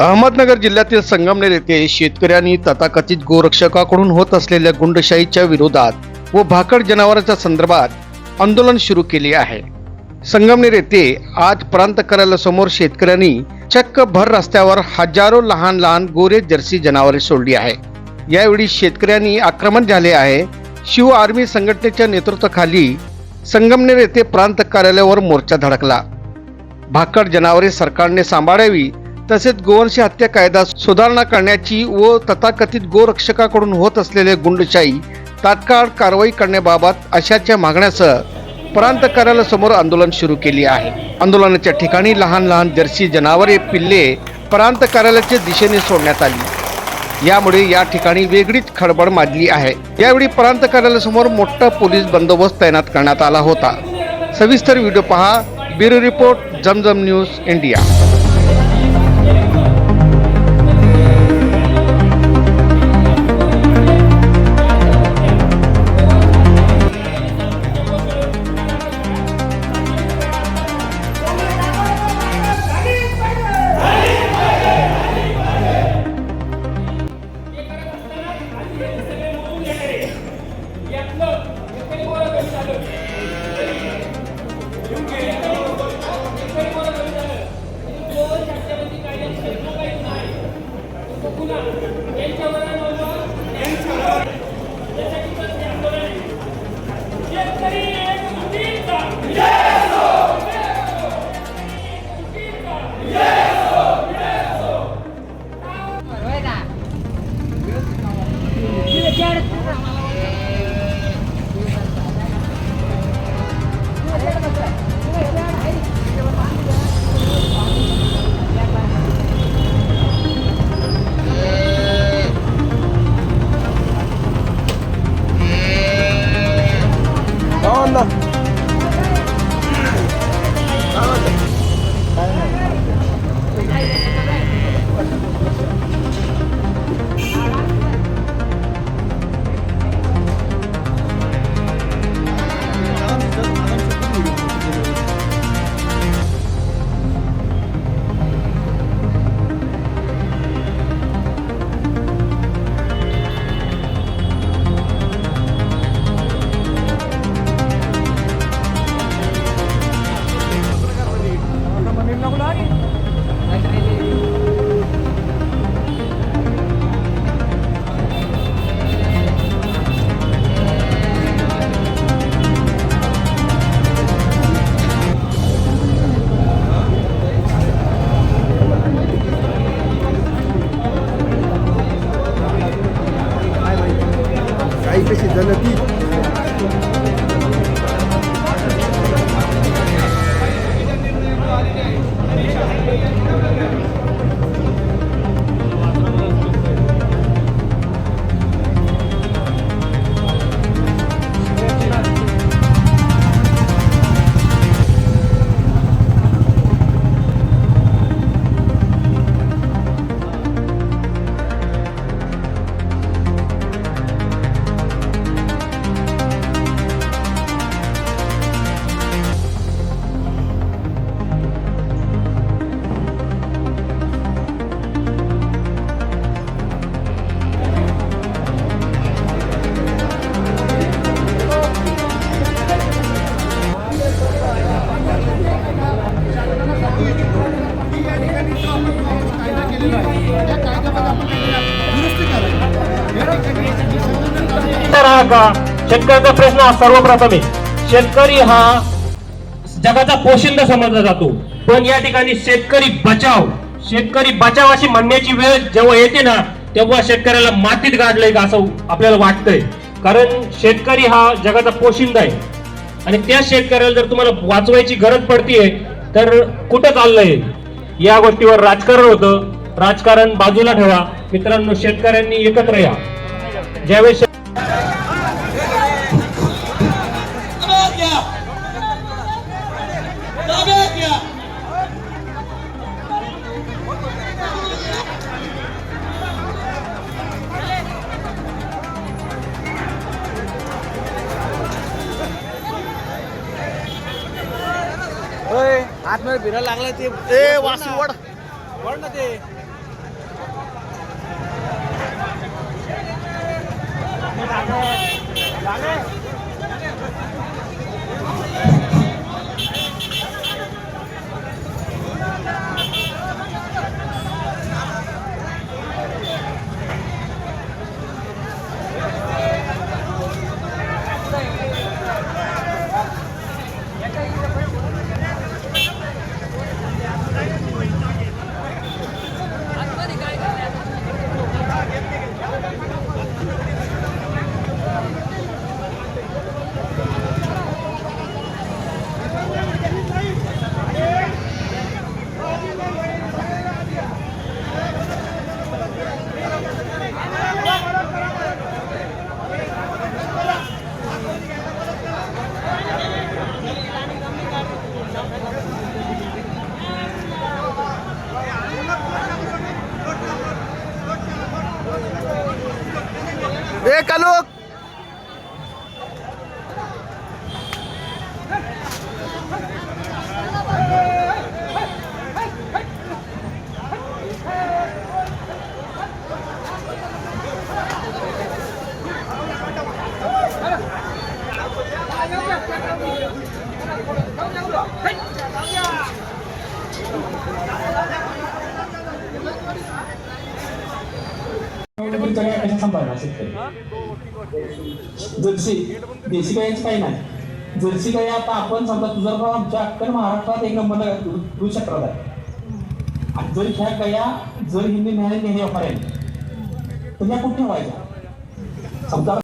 अहमदनगर जिल्ह्यातील संगमनेर येथे शेतकऱ्यांनी तथाकथित गोरक्षकाकडून होत असलेल्या गुंडशाहीच्या विरोधात व भाकड जनावरांच्या संदर्भात आंदोलन सुरू केले आहे. संगमनेर येथे आज प्रांत कार्यालयासमोर शेतकऱ्यांनी चक्क भर रस्त्यावर हजारो लहान लहान गोरे जर्सी जनावरे सोडली आहे. यावेळी शेतकऱ्यांनी आक्रमण झाले आहे. शिव आर्मी संघटनेच्या नेतृत्वाखाली संगमनेर येथे प्रांत कार्यालयावर मोर्चा धडकला. भाकड जनावरे सरकारने सांभाळावी तसेच गोवंश हत्या कायदा सुधारणा करण्याची व तथाकथित गोरक्षकाकडून होत असलेले गुंडशाही तात्काळ कारवाई करण्याबाबत अशाच्या मागण्यासह प्रांत कार्यालयासमोर आंदोलन सुरू केले आहे. आंदोलनाच्या ठिकाणी लहान लहान जर्सी जनावरे पिल्ले प्रांत कार्यालयाच्या दिशेने सोडण्यात आली. यामुळे या ठिकाणी वेगळीच खळबळ माजली आहे. यावेळी प्रांत कार्यालयासमोर मोठा पोलीस बंदोबस्त तैनात करण्यात आला होता. सविस्तर व्हिडिओ पहा. Bureau report Zamzam news India. काही कशी झालं ती सांगा शेतकऱ्याचा प्रश्न हा सर्वप्रथम आहे शेतकरी हा जगाचा पोशिंदा समजला जातो. पण या ठिकाणी शेतकरी बचाव शेतकरी बचाव अशी म्हणण्याची वेळ जेव्हा येते ना तेव्हा शेतकऱ्याला मातीत गाडलंय का असं आपल्याला वाटतंय. कारण शेतकरी हा जगाचा पोशिंदा आहे. आणि त्या शेतकऱ्याला जर तुम्हाला वाचवायची गरज पडतीये तर कुठं चाललंय? या गोष्टीवर राजकारण होतं. राजकारण बाजूला ठेवा. मित्रांनो शेतकऱ्यांनी एकत्र या. ज्यावेळेस आतमध्ये फिरायला लागलाय ते. ए वासू वड वड ना ते. लागे ए कालू! तुमच्या गाया कशा सांभाळणार शेतकरी जर्सी देशी गायच काही नाही. जर्सी गाय आता आपण समजा तुझा गाव आमच्या अख्खर महाराष्ट्रात एक नंबर दूध क्षेत्रात आहे. आणि जर ह्या गया जर हिंदी न्यायालय नेणे वापरेल तर या कुठे व्हायच्या समजा